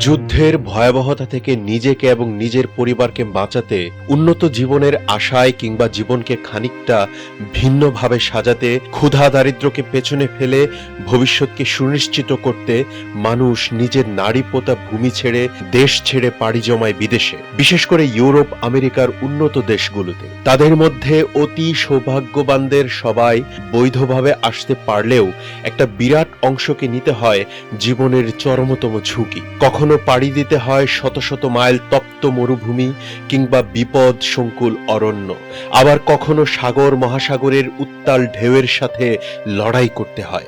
যুদ্ধের ভয়াবহতা থেকে নিজেকে এবং নিজের পরিবারকে বাঁচাতে, উন্নত জীবনের আশায় কিংবা জীবনকে খানিকটা ভিন্নভাবে সাজাতে, ক্ষুধা দারিদ্র্যকে পেছনে ফেলে ভবিষ্যৎকে সুনিশ্চিত করতে মানুষ নিজের নারী পোতা ভূমি ছেড়ে, দেশ ছেড়ে পাড়ি জমায় বিদেশে, বিশেষ করে ইউরোপ, আমেরিকার উন্নত দেশগুলোতে। তাদের মধ্যে অতি সৌভাগ্যবানদের সবাই বৈধভাবে আসতে পারলেও একটা বিরাট অংশকে নিতে হয় জীবনের চরমতম ঝুঁকি। কখনো পাড়ি দিতে হয় শত শত মাইল তপ্ত মরুভূমি কিংবা বিপদ সংকুল অরণ্য। আবার কখনো সাগর মহাসাগরের উত্তাল ঢেউয়ের সাথে লড়াই করতে হয়।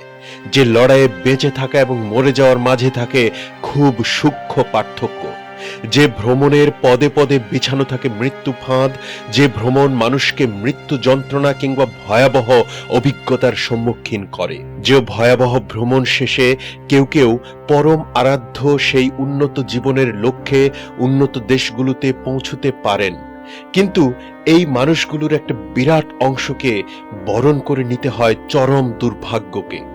যে লড়াইয়ে বেঁচে থাকা এবং মরে যাওয়ার মাঝে থাকে খুব সূক্ষ্ম পার্থক্য। যে ভ্রমণের পদে পদে বিছানো থাকে মৃত্যু ফাঁদ, যে ভ্রমণ মানুষকে মৃত্যু যন্ত্রণা কিংবা ভয়াবহ অভিজ্ঞতার সম্মুখীন করে। যে ভয়াবহ ভ্রমণ শেষে কেউ কেউ পরম আরাধ্য সেই উন্নত জীবনের লক্ষ্যে উন্নত দেশগুলোতে পৌঁছতে পারেন। কিন্তু এই মানুষগুলোর একটা বিরাট অংশকে বরণ করে নিতে হয় চরম দুর্ভাগ্যকে।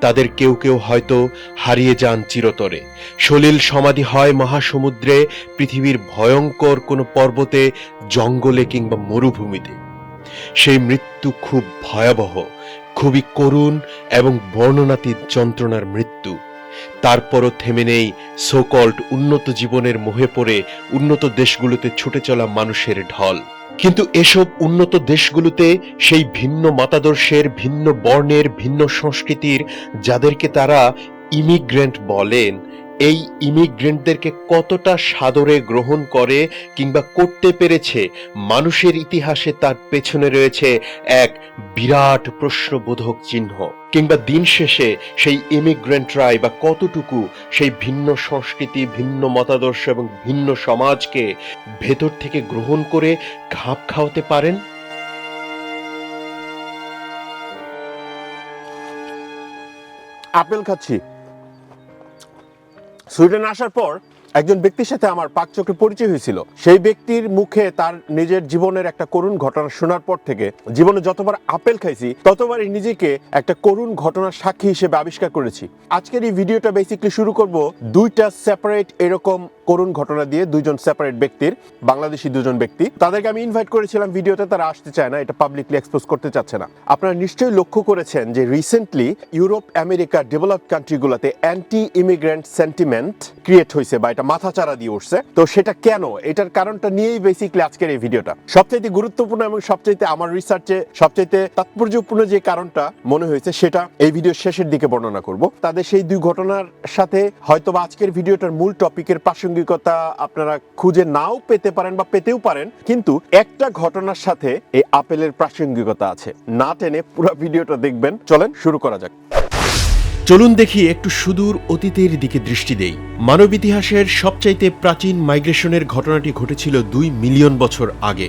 তাদের কেউ কেউ হয়তো হারিয়ে যান চিরতরে। সলিল সমাধি হয় মহাসমুদ্রে, পৃথিবীর ভয়ঙ্কর কোনো পর্বতে, জঙ্গলে কিংবা মরুভূমিতে। সেই মৃত্যু খুব ভয়াবহ, খুবই করুণ এবং বর্ণনাতীত যন্ত্রণার মৃত্যু। তারপরও থেমে নেই সোকল্ড উন্নত জীবনের মোহে পড়ে উন্নত দেশগুলোতে ছুটে চলা মানুষের ঢল। কিন্তু এসব উন্নত দেশগুলোতে সেই ভিন্ন মতাদর্শের, ভিন্ন বর্ণের, ভিন্ন সংস্কৃতির, যাদেরকে তারা ইমিগ্রেন্ট বলেন এই ইমিগ্রেন্টদেরকে কতটা সাদরে গ্রহণ করে কিংবা করতে পেরেছে, মানুষের ইতিহাসে তার পেছনে রয়েছে এক বিরাট প্রশ্নবোধক চিহ্ন। কিংবা দিন শেষে সেই ইমিগ্রেন্টরাই বা কতটুকু সেই ভিন্ন সংস্কৃতি, ভিন্ন মতাদর্শ এবং ভিন্ন সমাজকে ভেতর থেকে গ্রহণ করে খাপ খাওয়াতে পারেন? আপেল খাচ্ছি। সুইডেন আসার পর একজন ব্যক্তির সাথে আমার পাক চোখে পরিচয় হয়েছিল। সেই ব্যক্তির মুখে তার নিজের জীবনের একটা করুণ ঘটনা শোনার পর থেকে জীবনে যতবার আপেল খাইছি, ততবারই নিজেকে একটা করুণ ঘটনার সাক্ষী হিসেবে আবিষ্কার করেছি। আজকের এই ভিডিওটা বেসিকলি শুরু করব দুইটা সেপারেট এরকম করুণ ঘটনা দিয়ে দুইজন সেপারেট ব্যক্তির, বাংলাদেশি দুজন ব্যক্তি। তাদেরকে আমি ইনভাইট করেছিলাম ভিডিওতে, তারা আসতে চায় না, এটা পাবলিকলি এক্সপোজ করতে চাচ্ছে না। আপনারা নিশ্চয়ই লক্ষ্য করেছেন যে রিসেন্টলি ইউরোপ আমেরিকা ডেভেলপড কান্ট্রিগুলোতে অ্যান্টি ইমিগ্রেন্ট সেন্টিমেন্ট ক্রিয়েট হয়েছে বা এটা মাথাচাড়া দিয়ে উঠছে। তো সেটা কেন? এটার কারণটা নিয়েই বেসিকলি আজকের এই ভিডিওটা। সবচাইতে গুরুত্বপূর্ণ এবং সবচাইতে আমার রিসার্চে সবচাইতে তাৎপর্যপূর্ণ যে কারণটা মনে হয়েছে, সেটা এই ভিডিও শেষের দিকে বর্ণনা করব। তাদের সেই দুই ঘটনার সাথে হয়তো আজকের ভিডিওটার মূল টপিকের প্রাসঙ্গিকতা আপনারা খুঁজে নাও পেতে পারেন বা পেতেও পারেন, কিন্তু একটা ঘটনার সাথে এই আপেলের প্রাসঙ্গিকতা আছে। না টেনে পুরো ভিডিওটা দেখবেন। চলেন শুরু করা যাক। চলুন দেখি একটু সুদূর অতীতের দিকে দৃষ্টি দেই। মানব ইতিহাসের সবচাইতে প্রাচীন মাইগ্রেশনের ঘটনাটি ঘটেছিল দুই মিলিয়ন বছর আগে।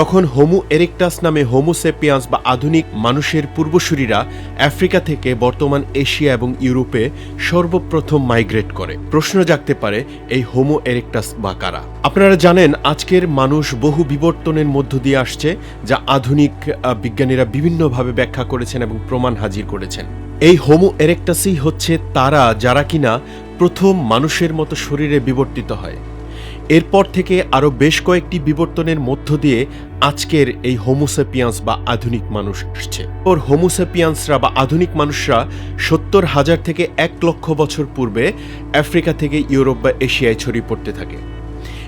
তখন হোমো এরেকটাস নামে হোমোসেপিয়ান্স বা আধুনিক মানুষের পূর্বসূরীরা আফ্রিকা থেকে বর্তমান এশিয়া এবং ইউরোপে সর্বপ্রথম মাইগ্রেট করে। প্রশ্ন জাগতে পারে, এই হোমো এরেকটাস বা কারা? আপনারা জানেন, আজকের মানুষ বহু বিবর্তনের মধ্য দিয়ে আসছে, যা আধুনিক বিজ্ঞানীরা বিভিন্নভাবে ব্যাখ্যা করেছেন এবং প্রমাণ হাজির করেছেন। এই হোমো এরেকটাসই হচ্ছে তারা যারা কিনা প্রথম মানুষের মতো শরীরে বিবর্তিত হয়। এরপর থেকে আরও বেশ কয়েকটি বিবর্তনের মধ্য দিয়ে আজকের এই হোমোসেপিয়ান্স বা আধুনিক মানুষ আসছে। ওর হোমোসেপিয়ান্সরা বা আধুনিক মানুষরা সত্তর হাজার থেকে এক লক্ষ বছর পূর্বে আফ্রিকা থেকে ইউরোপ বা এশিয়ায় ছড়িয়ে পড়তে থাকে।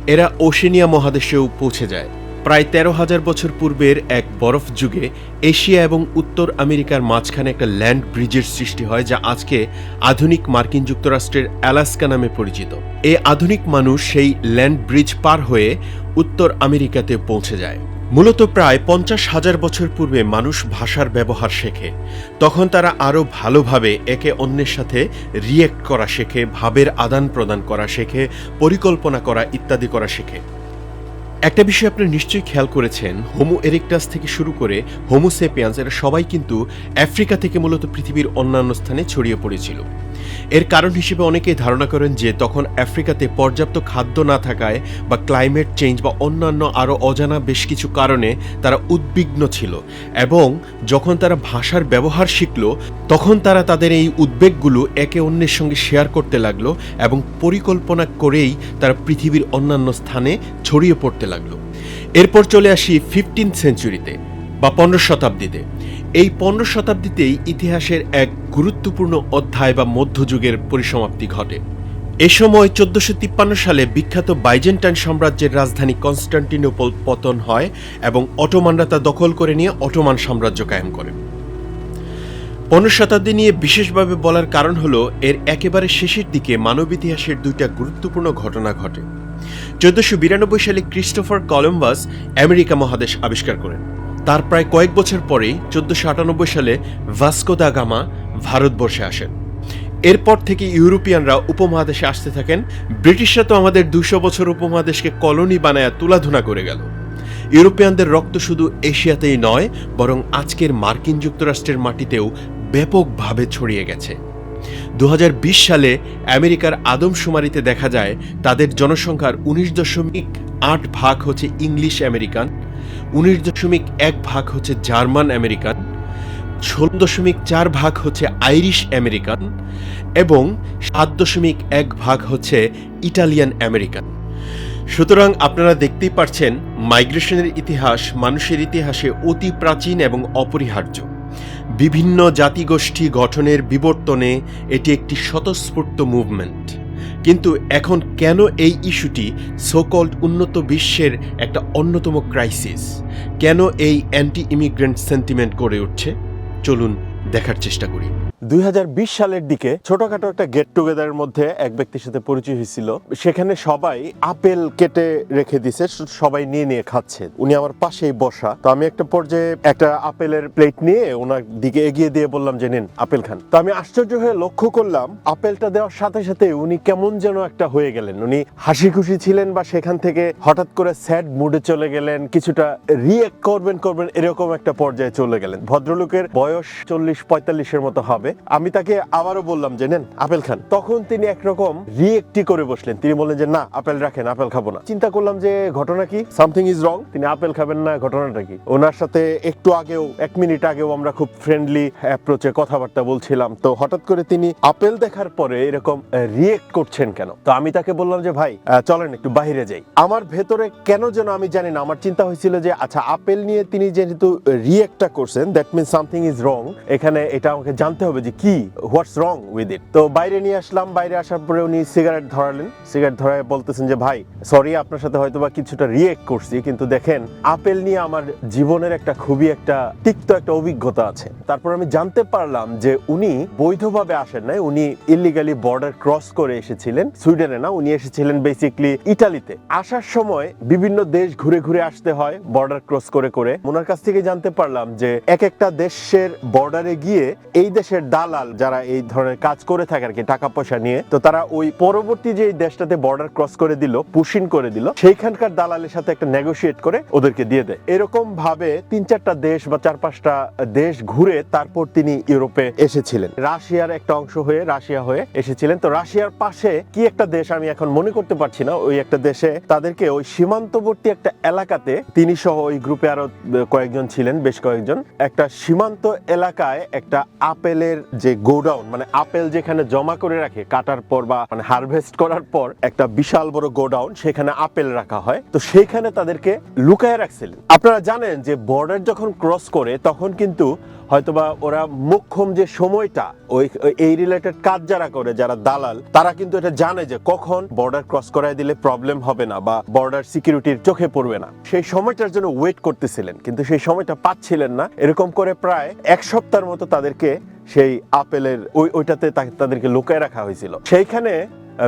এরা ওশেনিয়া মহাদেশেও পৌঁছে যায়। প্রায় তেরো হাজার বছর পূর্বের এক বরফ যুগে এশিয়া এবং উত্তর আমেরিকার মাঝখানে একটা ল্যান্ড ব্রিজের সৃষ্টি হয় যা আজকে আধুনিক মার্কিন যুক্তরাষ্ট্রের অ্যালাস্কা নামে পরিচিত। এই আধুনিক মানুষ সেই ল্যান্ড ব্রিজ পার হয়ে উত্তর আমেরিকাতে পৌঁছে যায়। মূলত প্রায় পঞ্চাশ হাজার বছর পূর্বে মানুষ ভাষার ব্যবহার শেখে। তখন তারা আরও ভালোভাবে একে অন্যের সাথে রিয়েক্ট করা শেখে, ভাবের আদান প্রদান করা শেখে, পরিকল্পনা করা ইত্যাদি করা শেখে। একটা বিষয় আপনি নিশ্চয়ই খেয়াল করেছেন, হোমো এরিকটাস থেকে শুরু করে হোমোসেপিয়ান্স এরা সবাই কিন্তু আফ্রিকা থেকে মূলত পৃথিবীর অন্যান্য স্থানে ছড়িয়ে পড়েছিল। এর কারণ হিসেবে অনেকেই ধারণা করেন যে তখন আফ্রিকাতে পর্যাপ্ত খাদ্য না থাকায় বা ক্লাইমেট চেঞ্জ বা অন্যান্য আরও অজানা বেশ কিছু কারণে তারা উদ্বিগ্ন ছিল এবং যখন তারা ভাষার ব্যবহার শিখল, তখন তারা তাদের এই উদ্বেগগুলো একে অন্যের সঙ্গে শেয়ার করতে লাগল এবং পরিকল্পনা করেই তারা পৃথিবীর অন্যান্য স্থানে ছড়িয়ে পড়তে লাগল। এরপর চলে আসি ফিফটিন সেঞ্চুরিতে বা পনেরো শতাব্দীতে। এই পনেরো শতাব্দীতেই ইতিহাসের এক গুরুত্বপূর্ণ অধ্যায় বা মধ্যযুগের পরিসমাপ্তি ঘটে। এ সময় চোদ্দশো তিপ্পান্ন সালে বিখ্যাত বাইজেন্টাইন সাম্রাজ্যের রাজধানী কনস্টান্টিনোপল পতন হয় এবং অটোমানরা তা দখল করে নিয়ে অটোমান সাম্রাজ্য কায়েম করে। পনেরো শতাব্দী নিয়ে বিশেষভাবে বলার কারণ হলো, এর একেবারে শেষের দিকে মানব ইতিহাসের দুইটা গুরুত্বপূর্ণ ঘটনা ঘটে। চোদ্দশো বিরানব্বই সালে ক্রিস্টোফার কলম্বাস আমেরিকা মহাদেশ আবিষ্কার করেন। তার প্রায় কয়েক বছর পরেই চোদ্দশো আটানব্বই সালে ভাস্কো দা গামা ভারতবর্ষে আসেন। এরপর থেকে ইউরোপিয়ানরা উপমহাদেশে আসতে থাকেন। ব্রিটিশরা তো আমাদের দুশো বছর উপমহাদেশকে কলোনি বানায় তুলাধুনা করে গেল। ইউরোপিয়ানদের রক্ত শুধু এশিয়াতেই নয়, বরং আজকের মার্কিন যুক্তরাষ্ট্রের মাটিতেও ব্যাপকভাবে ছড়িয়ে গেছে। দু হাজার বিশ সালে আমেরিকার আদমশুমারিতে দেখা যায়, তাদের জনসংখ্যার উনিশ দশমিক আট ভাগ হচ্ছে ইংলিশ আমেরিকান, উনিশ দশমিক এক ভাগ হচ্ছে জার্মান আমেরিকান, ষোলো দশমিক চার ভাগ হচ্ছে আইরিশ আমেরিকান এবং সাত দশমিক এক ভাগ হচ্ছে ইটালিয়ান আমেরিকান। সুতরাং আপনারা দেখতেই পারছেন, মাইগ্রেশনের ইতিহাস মানুষের ইতিহাসে অতি প্রাচীন এবং অপরিহার্য। বিভিন্ন জাতিগোষ্ঠী গঠনের বিবর্তনে এটি একটি স্বতঃস্ফূর্ত মুভমেন্ট। কিন্তু এখন কেন এই ইস্যুটি সোকল্ড উন্নত বিশ্বের একটা অন্যতম ক্রাইসিস কেন এই অ্যান্টি ইমিগ্রেন্ট সেন্টিমেন্ট গড়ে উঠছে? চলুন দেখার চেষ্টা করি। দুই হাজার বিশ সালের দিকে ছোটখাটো একটা গেট টুগেদারের মধ্যে এক ব্যক্তির সাথে পরিচয় হয়েছিল। সেখানে সবাই আপেল কেটে রেখে দিছে সবাই নিয়ে নিয়ে খাচ্ছে। উনি আমার পাশেই বসা। তো আমি একটা পর্যায়ে একটা আপেলের প্লেট নিয়ে ওনার দিকে এগিয়ে দিয়ে বললাম যে, নিন, আপেল খান। তো আমি আশ্চর্য হয়ে লক্ষ্য করলাম, আপেলটা দেওয়ার সাথে সাথে উনি কেমন যেন একটা হয়ে গেলেন। উনি হাসি খুশি ছিলেন বা সেখান থেকে হঠাৎ করে স্যাড মুডে চলে গেলেন, কিছুটা রিয়েক্ট করবেন করবেন, এরকম একটা পর্যায়ে চলে গেলেন। ভদ্রলোকের বয়স চল্লিশ পঁয়তাল্লিশের মতো হবে। আমি তাকে আবারও বললাম যে, নেন, আপেল খান। তখন তিনি একরকম রিয়েক্টি করে বসলেন। তিনি বললেন যে, না, আপেল রাখেন, আপেল খাব না। চিন্তা করলাম যে, ঘটনা কি? সামথিং ইজ রং তিনি, আপেল খাবেন না, ঘটনাটা কি? ওনার সাথে একটু আগেও, এক মিনিট আগেও আমরা খুব ফ্রেন্ডলি অ্যাপ্রোচে কথাবার্তা বলছিলাম। তো হঠাৎ করে তিনি আপেল দেখার পরে এরকম রিয়েক্ট করছেন কেন? তো আমি তাকে বললাম যে, ভাই চলেন একটু বাইরে যাই। আমার ভেতরে কেন যেন আমি জানি না, আমার চিন্তা হয়েছিল যে আচ্ছা আপেল নিয়ে তিনি যেহেতু রিয়েক্টটা করছেন that mean something is wrong এখানে এটা আমাকে জানতে হবে যে কি হোয়াটস রং উইথ ইট তো বাইরে নিয়ে আসলাম, বাইরে আসার পরে উনি সিগারেট ধরালেন। সিগারেট ধরায় বলতেছেন যে, ভাই সরি আপনার সাথে হয়তো বা কিছুটা রিয়েক্ট করছি, কিন্তু দেখেন, আপেল নিয়ে আমার জীবনের একটা খুবই একটা তিক্ত একটা অভিজ্ঞতা আছে। তারপর আমি জানতে পারলাম যে উনি বৈধভাবে আসেন নাই, উনি ইলিগালি বর্ডার ক্রস করে এসেছিলেন সুইডেনে না, উনি এসেছিলেন বেসিকলি ইটালিতে। আসার সময় বিভিন্ন দেশ ঘুরে ঘুরে আসতে হয় বর্ডার ক্রস করে করে। ওনার কাছ থেকে জানতে পারলাম যে এক একটা দেশের বর্ডারে গিয়ে এই দেশের দালাল যারা এই ধরনের কাজ করে থাকে আর কি, টাকা পয়সা নিয়ে, তো তারা ওই পরবর্তী যে দেশটাতে বর্ডার ক্রস করে দিল পুশিন করে দিল, সেইখানকার দালালের সাথে একটা নেগোশিয়েট করে ওদেরকে দিয়ে দেয়। এরকম ভাবে তিন চারটা দেশ বা চার পাঁচটা দেশ ঘুরে তারপর তিনি ইউরোপে এসেছিলেন। রাশিয়ার একটা অংশ হয়ে, রাশিয়া হয়ে এসেছিলেন। তো রাশিয়ার পাশে কি একটা দেশ আমি এখন মনে করতে পারছি না, ওই একটা দেশে তাদেরকে ওই সীমান্তবর্তী একটা এলাকাতে তিনি সহ ওই গ্রুপে আরও কয়েকজন ছিলেন, বেশ কয়েকজন। একটা সীমান্ত এলাকায় একটা আপেলের যে গোডাউন মানে আপেল যেখানে জমা করে রাখে কাটার পর বা মানে হারভেস্ট করার পর, একটা বিশাল বড় গোডাউন, সেখানে আপেল রাখা হয়। তো সেখানে তাদেরকে লুকায় রাখছিলেন। আপনারা জানেন যে বর্ডার যখন ক্রস করে, তখন কিন্তু হয়তোবা ওরা মোক্ষম যে সময়টা, ওই এই রিলেটেড কাজ যারা করে, যারা দালাল, তারা কিন্তু এটা জানে যে কখন বর্ডার ক্রস করায় দিলে প্রবলেম হবে না বা বর্ডার সিকিউরিটির চোখে পড়বে না। সেই সময়টার জন্য ওয়েট করতেছিলেন, কিন্তু সেই সময়টা পাচ্ছিলেন না। এরকম করে প্রায় এক সপ্তাহের মতো তাদেরকে সেই আপেলের, ওই, ওইটাতে তাদেরকে লুকায় রাখা হয়েছিল। সেইখানে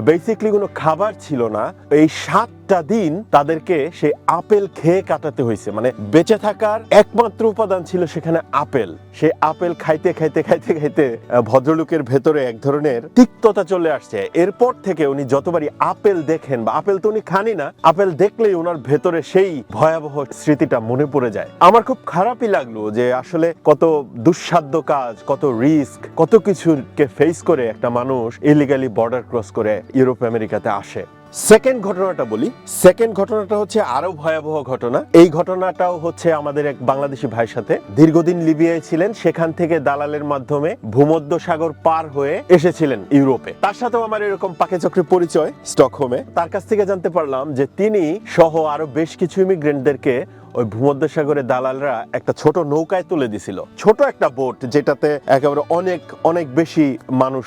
বেসিকলি কোনো খাবার ছিল না। এই সাত অনেকটা দিন তাদেরকে সেই আপেল খেয়ে কাটাতে হয়েছে। মানে বেঁচে থাকার একমাত্র উপাদান ছিল সেখানে আপেল। সেই আপেল খাইতে খাইতে খাইতে খাইতে ভদ্রলোকের ভেতরে এক ধরনের তিক্ততা চলে আসছে। এরপর থেকে উনি যতবারই আপেল দেখেন, বা আপেল তো উনি খানি না, আপেল দেখলেই ওনার ভেতরে সেই ভয়াবহ স্মৃতিটা মনে পড়ে যায়। আমার খুব খারাপই লাগল যে আসলে কত দুঃসাধ্য কাজ, কত রিস্ক, কত কিছুকে ফেস করে একটা মানুষ ইলিগালি বর্ডার ক্রস করে ইউরোপ আমেরিকাতে আসে। সেকেন্ড ঘটনাটা বলি। সেকেন্ড ঘটনাটা হচ্ছে আরও ভয়াবহ ঘটনা। এই ঘটনাটাও হচ্ছে আমাদের এক বাংলাদেশি ভাই সাথে। দীর্ঘদিন লিবিয়ায় ছিলেন, সেখান থেকে দালালের মাধ্যমে ভূমধ্য সাগর পার হয়ে এসেছিলেন ইউরোপে। তার সাথেও আমার এরকম পাকে চক্রের পরিচয়, স্টকহোমে। তার কাছ থেকে জানতে পারলাম যে তিনি সহ আরও বেশ কিছু ইমিগ্রেন্টদেরকে ওই ভূমধ্য সাগরে দালালরা একটা ছোট নৌকায় তুলে দিছিল। ছোট একটা বোট যেটাতে একেবারে অনেক অনেক বেশি মানুষ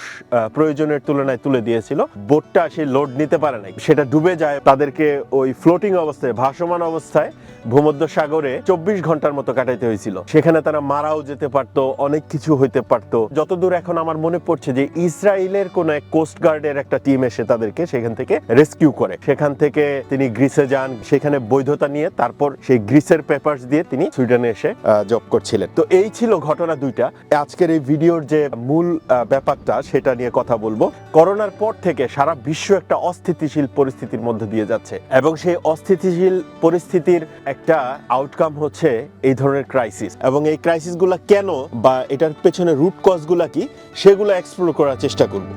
প্রয়োজনের তুলনায় তুলে দিয়েছিল। বোটটা সেই লোড নিতে পারে নাই। সেটা ডুবে যায় তাদেরকে ওই ফ্লোটিং অবস্থায়, ভাসমান অবস্থায় ভূমধ্য সাগরে চব্বিশ ঘণ্টার মতো কাটাইতে হয়েছিল। সেখানে তারা মারাও যেতে পারতো, অনেক কিছু হইতে পারতো। যতদূর এখন আমার মনে পড়ছে যে ইসরায়েলের কোন এক কোস্ট গার্ডের একটা টিম এসে তাদেরকে সেখান থেকে রেস্কিউ করে। সেখান থেকে তিনি গ্রিসে যান, সেখানে বৈধতা নিয়ে তারপর সেই গ্রিসের পেপারস দিয়ে তিনি সুইডেনে এসে জব করছিলেন। তো এই ছিল ঘটনা দুইটা। আজকের এই ভিডিওর যে মূল ব্যাপারটা, সেটা নিয়ে কথা বলব। করোনার পর থেকে সারা বিশ্ব একটা অস্থিতিশীল পরিস্থিতির মধ্যে দিয়ে যাচ্ছে। এবং সেই অস্থিতিশীল পরিস্থিতির একটা আউটকাম হচ্ছে এই ধরনের ক্রাইসিস এবং এই ক্রাইসিসগুলো কেন বা এটার পেছনে রুট কজগুলা কি, সেগুলো এক্সপ্লোর করার চেষ্টা করব।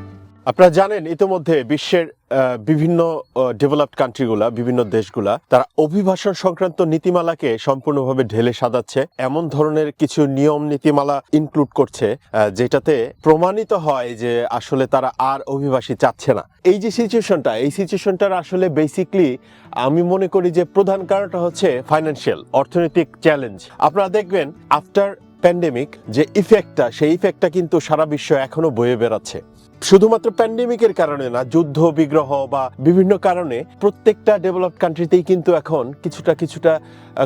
আপনারা জানেন, ইতিমধ্যে বিশ্বের বিভিন্ন ডেভেলপড কান্ট্রিগুলা বিভিন্ন দেশগুলা, তারা অভিবাসন সংক্রান্ত নীতিমালাকে সম্পূর্ণভাবে ঢেলে সাজাচ্ছে। এমন ধরনের কিছু নিয়ম নীতিমালা ইনক্লুড করছে যেটাতে প্রমাণিত হয় যে আসলে তারা আর অভিবাসী চাচ্ছে না। এই যে সিচুয়েশনটা এই সিচুয়েশনটার আসলে বেসিকলি আমি মনে করি যে প্রধান কারণটা হচ্ছে ফাইন্যান্সিয়াল অর্থনৈতিক চ্যালেঞ্জ আপনারা দেখবেন আফটার প্যান্ডেমিক যে ইফেক্টটা সেই ইফেক্টটা কিন্তু সারা বিশ্ব এখনও বয়ে বেড়াচ্ছে। শুধুমাত্র প্যান্ডেমিকের কারণে না, যুদ্ধ, বিগ্রহ বা বিভিন্ন কারণে প্রত্যেকটা ডেভেলপড কান্ট্রিতেই কিন্তু এখন কিছুটা কিছুটা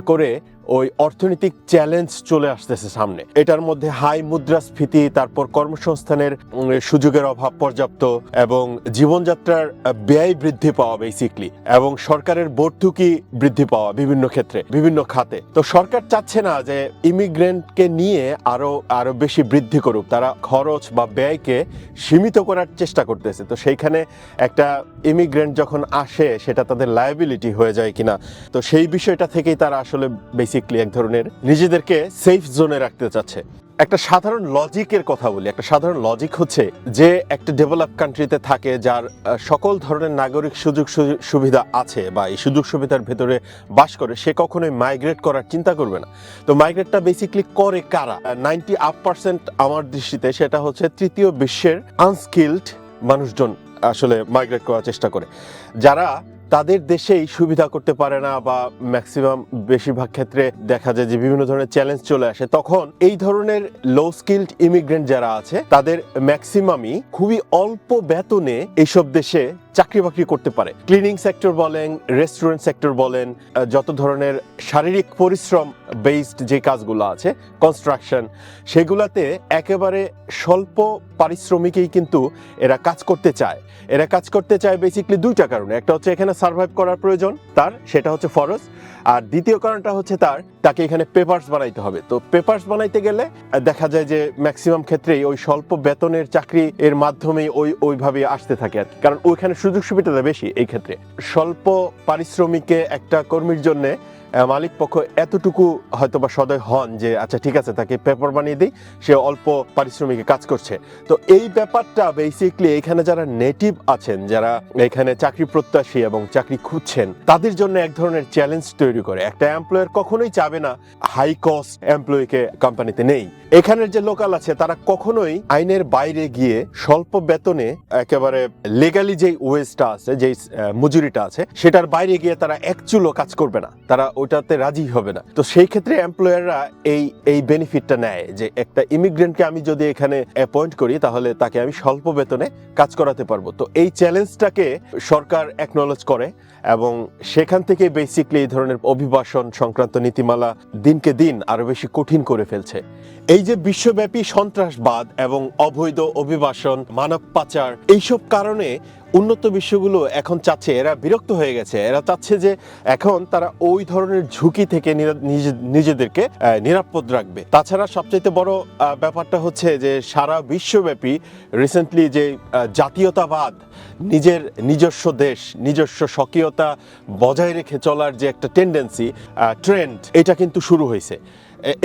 করে ওই অর্থনৈতিক চ্যালেঞ্জ চলে আসতেছে সামনে। এটার মধ্যে হাই মুদ্রাস্ফীতি, তারপর কর্মসংস্থানের সুযোগের অভাব পর্যাপ্ত এবং জীবনযাত্রার ব্যয় বৃদ্ধি পাওয়া বেসিকলি এবং সরকারের ভর্তুকি বৃদ্ধি পাওয়া বিভিন্ন ক্ষেত্রে, বিভিন্ন খাতে। তো সরকার চাচ্ছে না যে ইমিগ্রেন্টকে নিয়ে আরও আরও বেশি বৃদ্ধি করুক। তারা খরচ বা ব্যয়কে সীমিত করার চেষ্টা করতেছে। তো সেইখানে একটা ইমিগ্রেন্ট যখন আসে, সেটা তাদের লায়াবিলিটি হয়ে যায় কিনা। তো সেই বিষয়টা থেকেই তারা আসলে বেসিকলি এক ধরনের নিজেদেরকে সেফ জোনে রাখতে চাচ্ছে। একটা সাধারণ লজিকের কথা বলি। একটা সাধারণ লজিক হচ্ছে যে, একটা ডেভেলপ কান্ট্রিতে থাকে, যার সকল ধরনের নাগরিক সুযোগ সুবিধা আছে বা এই সুযোগ সুবিধার ভেতরে বাস করে, সে কখনোই মাইগ্রেট করার চিন্তা করবে না। তো মাইগ্রেটটা বেসিকলি করে কারা? নাইনটি আপ পার্সেন্ট আমার দৃষ্টিতে সেটা হচ্ছে তৃতীয় বিশ্বের আনস্কিল্ড মানুষজন। আসলে মাইগ্রেট করার চেষ্টা করে। যারা তাদের দেশেই সুবিধা করতে পারে না বা ম্যাক্সিমাম বেশিরভাগ ক্ষেত্রে দেখা যায় যে বিভিন্ন ধরনের চ্যালেঞ্জ চলে আসে, তখন এই ধরনের লো স্কিল্ড ইমিগ্রেন্ট যারা আছে, তাদের ম্যাক্সিমামই খুবই অল্প বেতনে এইসব দেশে চাকরি বাকরি করতে পারে। ক্লিনিং সেক্টর বলেন রেস্টুরেন্ট সেক্টর বলেন যত ধরনের শারীরিক পরিশ্রম বেসড যে কাজগুলো আছে কনস্ট্রাকশন সেগুলাতে একেবারে স্বল্প পারিশ্রমিকেই কিন্তু এরা কাজ করতে চায়। এরা কাজ করতে চায় বেসিকলি দুইটা কারণে। একটা হচ্ছে এখানে সার্ভাইভ করার প্রয়োজন, তার, সেটা হচ্ছে ফরজ। আর দ্বিতীয় কারণটা হচ্ছে তার, তাকে এখানে পেপার্স বানাইতে হবে তো পেপার্স বানাইতে গেলে দেখা যায় যে ম্যাক্সিমাম ক্ষেত্রেই ওই স্বল্প বেতনের চাকরি এর মাধ্যমেই ওই, ওইভাবে আসতে থাকে আর। কারণ ওইখানে সুযোগ সুবিধাটা বেশি এই ক্ষেত্রে স্বল্প পারিশ্রমিকে একটা কর্মীর জন্য মালিক পক্ষ এতটুকু হয়তো বা সদয় হন যে আচ্ছা ঠিক আছে, তাকে পেপার বানিয়ে দিই, সে অল্প পারিশ্রমিকে কাজ করছে। তো এই ব্যাপারটা বেসিকলি এখানে যারা নেটিভ আছেন, যারা এখানে চাকরি প্রত্যাশী এবং চাকরি খুঁজছেন, তাদের জন্য এক ধরনের চ্যালেঞ্জ তৈরি করে। একটা এমপ্লয়ার কখনোই চাবে না হাই কস্ট এমপ্লয়িকে কোম্পানিতে নেই। এখানের যে লোকাল আছে, তারা কখনোই আইনের বাইরে গিয়ে স্বল্প বেতনে একেবারে লিগালি যে ওয়েজটা আছে যে মজুরিটা আছে, সেটার বাইরে গিয়ে তারা এক চুলো কাজ করবে না। তারা ওটাতে রাজি হবে না। তো সেই ক্ষেত্রে এমপ্লয়াররা এই এই বেনিফিটটা নেয় যে একটা ইমিগ্রেন্টকে আমি যদি এখানে অ্যাপয়েন্ট করি, তাহলে তাকে আমি স্বল্প বেতনে কাজ করাতে পারব। তো এই চ্যালেঞ্জটাকে সরকার অ্যাকনোলেজ করে এবং সেখান থেকে বেসিকলি এই ধরনের অভিবাসন সংক্রান্ত নীতিমালা দিনকে দিন আরও বেশি কঠিন করে ফেলছে। এই যে বিশ্বব্যাপী সন্ত্রাসবাদ এবং অবৈধ অভিবাসন, মানব পাচার, এইসব কারণে উন্নত বিশ্বগুলো এখন চাচ্ছে, এরা বিরক্ত হয়ে গেছে। এরা চাচ্ছে যে এখন তারা ওই ধরনের ঝুঁকি থেকে নিজেদেরকে নিরাপদ রাখবে। তাছাড়া সবচেয়ে বড় ব্যাপারটা হচ্ছে যে সারা বিশ্বব্যাপী রিসেন্টলি যে জাতীয়তাবাদ নিজের নিজস্ব দেশ, নিজস্ব স্বকীয়তা বজায় রেখে চলার যে একটা টেন্ডেন্সি ট্রেন্ড এটা কিন্তু শুরু হয়েছে।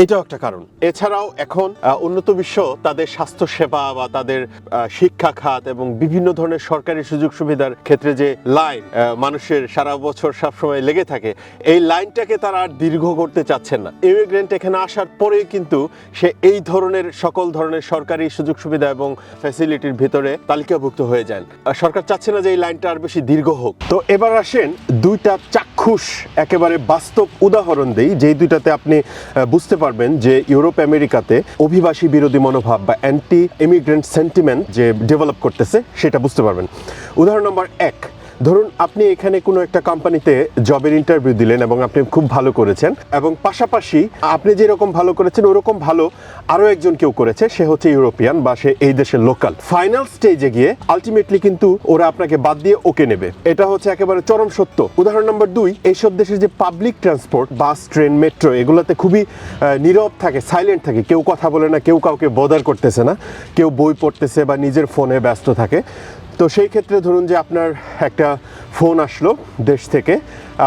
এটাও একটা কারণ। এছাড়াও এখন উন্নত বিশ্ব তাদের স্বাস্থ্য সেবা বা তাদের শিক্ষা খাত এবং বিভিন্ন ধরনের সরকারি সুযোগ সুবিধার ক্ষেত্রে যে লাইন মানুষের সারা বছর সবসময় লেগে থাকে এই লাইনটাকে তারা আর দীর্ঘ করতে চাচ্ছেন না। ইমিগ্রেন্ট এখানে আসার পরে কিন্তু সে এই ধরনের সকল ধরনের সরকারি সুযোগ সুবিধা এবং ফ্যাসিলিটির ভিতরে তালিকাভুক্ত হয়ে যান। সরকার চাচ্ছে না যে এই লাইনটা আর বেশি দীর্ঘ হোক। তো এবার আসেন দুইটা চাক্ষুষ একেবারে বাস্তব উদাহরণ দেই যেই দুইটাতে আপনি আহ, বুঝতে পারবেন যে ইউরোপ, আমেরিকাতে অভিবাসী বিরোধী মনোভাব বা অ্যান্টি ইমিগ্রেন্ট সেন্টিমেন্ট যে ডেভেলপ করতেছে, সেটা বুঝতে পারবেন। উদাহরণ নম্বর এক ধরুন, আপনি এখানে কোনো একটা কোম্পানিতে জবের ইন্টারভিউ দিলেন এবং আপনি খুব ভালো করেছেন এবং পাশাপাশি আপনি যেরকম ভালো করেছেন, ওরকম ভালো আরও একজন কেউ করেছে। সে হচ্ছে ইউরোপিয়ান বা সে এই দেশের লোকাল ফাইনাল স্টেজে গিয়ে আলটিমেটলি কিন্তু ওরা আপনাকে বাদ দিয়ে ওকে নেবে। এটা হচ্ছে একেবারে চরম সত্য। উদাহরণ নম্বর দুই, এইসব দেশের যে public transport bus train metro এগুলোতে খুবই নীরব থাকে সাইলেন্ট থাকে। কেউ কথা বলে না, কেউ কাউকে বদার করতেছে না। কেউ বই পড়তেছে বা নিজের ফোনে ব্যস্ত থাকে। তো সেই ক্ষেত্রে ধরুন যে আপনার একটা ফোন আসলো দেশ থেকে,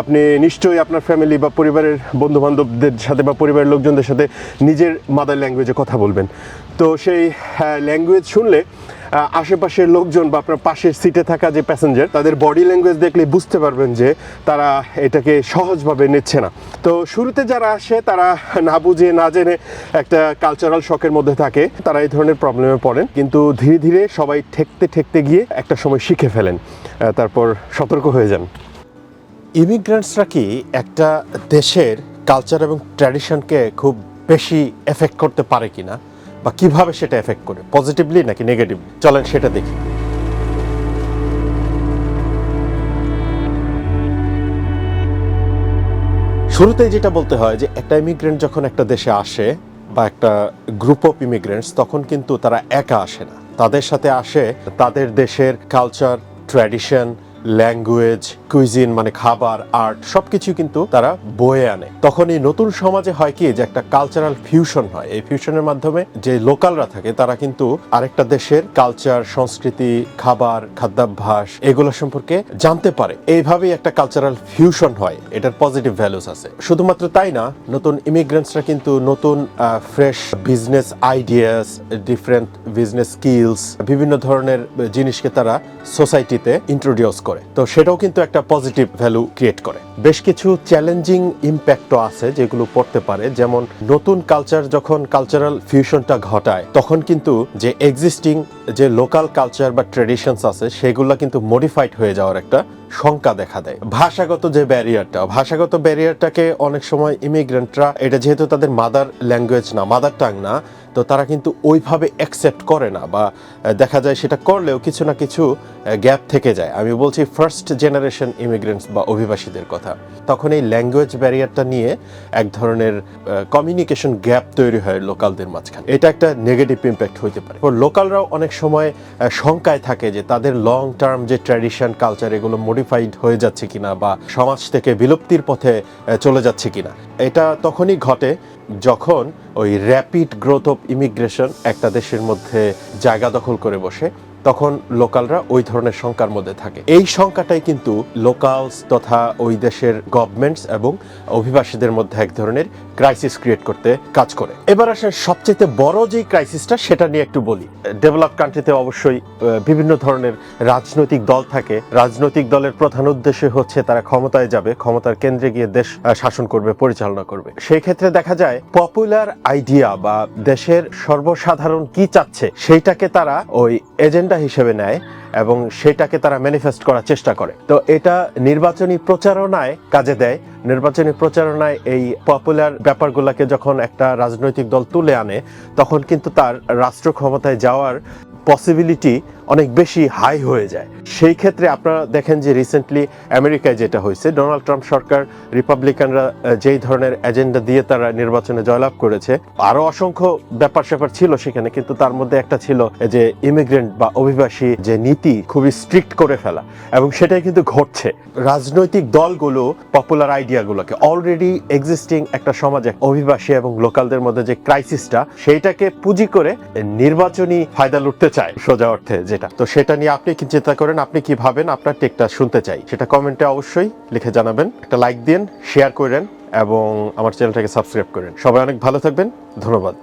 আপনি নিশ্চয়ই আপনার ফ্যামিলি বা পরিবারের বন্ধুবান্ধবদের সাথে বা পরিবারের লোকজনদের সাথে নিজের মাদার ল্যাঙ্গুয়েজে কথা বলবেন। তো সেই ল্যাঙ্গুয়েজ শুনলে আশেপাশের লোকজন বা আপনার পাশের সিটে থাকা যে প্যাসেঞ্জার তাদের বডি ল্যাঙ্গুয়েজ দেখলে বুঝতে পারবেন যে তারা এটাকে সহজভাবে নিচ্ছে না। তো শুরুতে যারা আসে, তারা না বুঝে, না জেনে একটা কালচারাল শখের মধ্যে থাকে। তারা এই ধরনের প্রবলেমে পড়েন। কিন্তু ধীরে ধীরে সবাই ঠেকতে ঠেকতে গিয়ে একটা সময় শিখে ফেলেন। তারপর সতর্ক হয়ে যান। ইমিগ্রেন্টসরা কি একটা দেশের কালচার এবং ট্র্যাডিশনকে খুব বেশি এফেক্ট করতে পারে কিনা? বা কীভাবে সেটা এফেক্ট করে? পজিটিভলি নাকি নেগেটিভ চলেন সেটা দেখি। শুরুতেই যেটা বলতে হয় যে একটা ইমিগ্রেন্ট যখন একটা দেশে আসে বা একটা গ্রুপ অফ ইমিগ্রেন্টস তখন কিন্তু তারা একা আসে না। তাদের সাথে আসে তাদের দেশের কালচার ট্র্যাডিশন ল্যাঙ্গুয়েজ কুইজিন মানে খাবার আর্ট সবকিছু কিন্তু তারা বয়ে আনে। তখন এই নতুন সমাজে হয় কি যে একটা কালচারাল ফিউশন হয়। এই ফিউশনের মাধ্যমে যে লোকালরা থাকে, তারা কিন্তু আরেকটা দেশের কালচার সংস্কৃতি, খাবার, খাদ্যাভ্যাস এগুলো সম্পর্কে জানতে পারে। এইভাবেই একটা কালচারাল ফিউশন হয়। এটার পজিটিভ ভ্যালুস আছে। শুধুমাত্র তাই না, নতুন ইমিগ্রেন্টসরা কিন্তু নতুন fresh business ideas different business skills বিভিন্ন ধরনের জিনিসকে তারা সোসাইটিতে ইন্ট্রোডিউস করে। তো সেটাও কিন্তু একটা পজিটিভ ভ্যালু ক্রিয়েট করে। বেশ কিছু চ্যালেঞ্জিং ইম্প্যাক্টও আছে যেগুলো পড়তে পারে। যেমন নতুন কালচার যখন কালচারাল ফিউশনটা ঘটায়, তখন কিন্তু যে এক্সিস্টিং যে লোকাল কালচার বা ট্রেডিশনস আছে, সেগুলো কিন্তু মডিফাইড হয়ে যাওয়ার একটা শঙ্কা দেখা দেয়। ভাষাগত যে ব্যারিয়ারটা ভাষাগত ব্যারিয়ারটাকে অনেক সময় ইমিগ্রেন্টরা এটা যেহেতু তাদের মাদার ল্যাঙ্গুয়েজ না মাদার টাং না, তো তারা কিন্তু ওইভাবে অ্যাকসেপ্ট করে না বা দেখা যায় সেটা করলেও কিছু না কিছু গ্যাপ থেকে যায়। আমি বলছি ফার্স্ট জেনারেশন ইমিগ্রেন্টস বা অভিবাসীদের কথা। তখন এই ল্যাঙ্গুয়েজ ব্যারিয়ারটা নিয়ে এক ধরনের কমিউনিকেশন গ্যাপ তৈরি হয় লোকালদের মাঝখানে। এটা একটা নেগেটিভ ইম্প্যাক্ট হইতে পারে। লোকালরাও অনেক সময় শঙ্কায় থাকে যে তাদের লং টার্ম যে ট্র্যাডিশন কালচার এগুলো মডিফাইড হয়ে যাচ্ছে কিনা বা সমাজ থেকে বিলুপ্তির পথে চলে যাচ্ছে কিনা। এটা তখনই ঘটে যখন ওই র্যাপিড গ্রোথ অফ ইমিগ্রেশন একটা দেশের মধ্যে জায়গা দখল করে বসে। তখন লোকালরা ওই ধরনের শঙ্কার মধ্যে থাকে। এই শঙ্কাটাই কিন্তু লোকালস তথা ওই দেশের গভর্নমেন্টস এবং অভিবাসীদের মধ্যে এক ধরনের ক্রাইসিস ক্রিয়েট করতে কাজ করে। এবার আসেন সবচেয়ে বড় যে ক্রাইসিসটা সেটা নিয়ে একটু বলি। ডেভেলপ কান্ট্রিতে অবশ্যই বিভিন্ন ধরনের রাজনৈতিক দল থাকে। রাজনৈতিক দলের প্রধান উদ্দেশ্য হচ্ছে তারা ক্ষমতায় যাবে, ক্ষমতার কেন্দ্রে গিয়ে দেশ শাসন করবে, পরিচালনা করবে। সেই ক্ষেত্রে দেখা যায় পপুলার আইডিয়া বা দেশের সর্বসাধারণ কি চাচ্ছে, সেইটাকে তারা ওই এজেন্ডা হিসেবে নেয় এবং সেটাকে তারা ম্যানিফেস্ট করার চেষ্টা করে। তো এটা নির্বাচনী প্রচারণায় কাজে দেয়। নির্বাচনী প্রচারণায় এই পপুলার ব্যাপারগুলোকে যখন একটা রাজনৈতিক দল তুলে আনে, তখন কিন্তু তার রাষ্ট্র ক্ষমতায় যাওয়ার পসিবিলিটি অনেক বেশি হাই হয়ে যায়। সেই ক্ষেত্রে আপনারা দেখেন যে রিসেন্টলি আমেরিকায় যেটা হয়েছে ডোনাল্ড ট্রাম্প সরকার রিপাবলিকানরা যেই ধরনের এজেন্ডা দিয়ে তারা নির্বাচনে জয়লাভ করেছে, আরও অসংখ্য ব্যাপার স্যাপার ছিল সেখানে, কিন্তু তার মধ্যে একটা ছিল যে ইমিগ্রেন্ট বা অভিবাসী যে নীতি খুবই স্ট্রিক্ট করে ফেলা, এবং সেটাই কিন্তু ঘটছে। রাজনৈতিক দলগুলো পপুলার আইডিয়াগুলোকে অলরেডি এক্সিস্টিং একটা সমাজে অভিবাসী এবং লোকালদের মধ্যে যে ক্রাইসিসটা সেইটাকে পুঁজি করে নির্বাচনী ফায়দা লুটতে চায়। সোজা অর্থে যেটা। তো সেটা নিয়ে আপনি কি চিন্তা করেন, আপনি কি ভাবেন, আপনার টেকটা শুনতে চাই। সেটা কমেন্টে অবশ্যই লিখে জানাবেন, একটা লাইক দিন শেয়ার করেন, এবং আমার চ্যানেলটাকে সাবস্ক্রাইব করেন। সবাই অনেক ভালো থাকবেন, ধন্যবাদ।